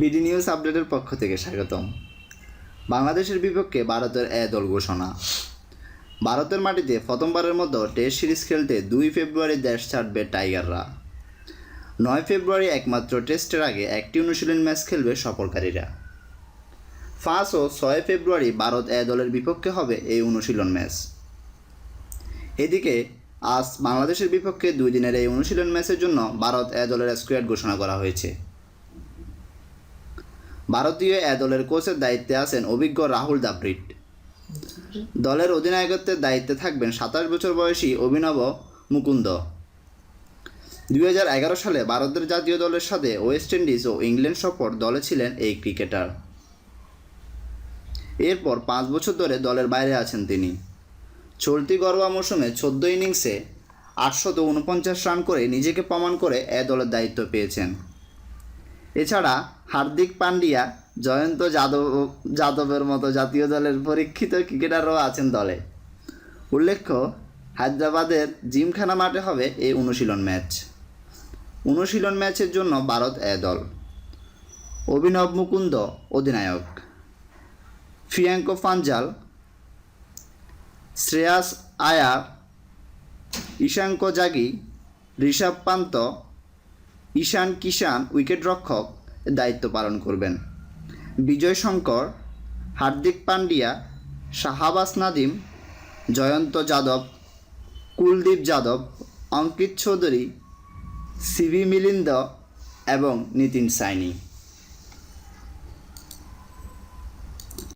BD news আপডেটের পক্ষ থেকে স্বাগতম। বাংলাদেশের বিপক্ষে ভারতের এ দল ঘোষণা। ভারতের মাটিতে প্রথমবারের মতো টেস্ট সিরিজ খেলতে দুই ফেব্রুয়ারি দেশ ছাড়বে টাইগাররা। নয় ফেব্রুয়ারি একমাত্র টেস্টের আগে একটি অনুশীলন ম্যাচ খেলবে সফরকারীরা। পাঁচ ও ছয় ফেব্রুয়ারি ভারত এ দলের বিপক্ষে হবে এই অনুশীলন ম্যাচ। এদিকে, আজ বাংলাদেশের বিপক্ষে দুই দিনের এই অনুশীলন ম্যাচের জন্য ভারত এ দলের স্কোয়াড ঘোষণা করা হয়েছে। ভারতীয় এ দলের কোচের দায়িত্বে আছেন অভিজ্ঞ রাহুল দাবরিট দলের অধিনায়কত্বের দায়িত্বে থাকবেন সাতাশ বছর বয়সী অভিনব মুকুন্দ। দুই হাজার এগারো সালে ভারতের জাতীয় দলের সাথে ওয়েস্ট ইন্ডিজ ও ইংল্যান্ড সফর দলে ছিলেন এই ক্রিকেটার। এরপর পাঁচ বছর ধরে দলের বাইরে আছেন তিনি। চলতি ঘরোয়া মৌসুমে চোদ্দ ইনিংসে আটশত উনপঞ্চাশ রান করে নিজেকে প্রমাণ করে এ দলের দায়িত্ব পেয়েছেন। এছাড়া হার্দিক পান্ডিয়া জয়ন্ত যাদব, যাদবের মতো জাতীয় দলের পরীক্ষিত ক্রিকেটাররাও আছেন দলে। উল্লেখ্য, হায়দ্রাবাদের জিমখানা মাঠে হবে এই অনুশীলন ম্যাচ। অনুশীলন ম্যাচের জন্য ভারত এ দল। অভিনব মুকুন্দ, অধিনায়ক। ফিয়াঙ্কো ফাঞ্জাল শ্রেয়াস আয়ার, ঈশাঙ্ক জাগি, ঋষভ পান্ত, ঈশান কিষান উইকেটরক্ষক দায়িত্ব পালন করবেন। বিজয় শঙ্কর হার্দিক পান্ডিয়া শাহাবাস নাদিম, জয়ন্ত যাদব, কুলদীপ যাদব, অঙ্কিত চৌধুরী সিবি মিলিন্দ এবং নিতিন সাইনি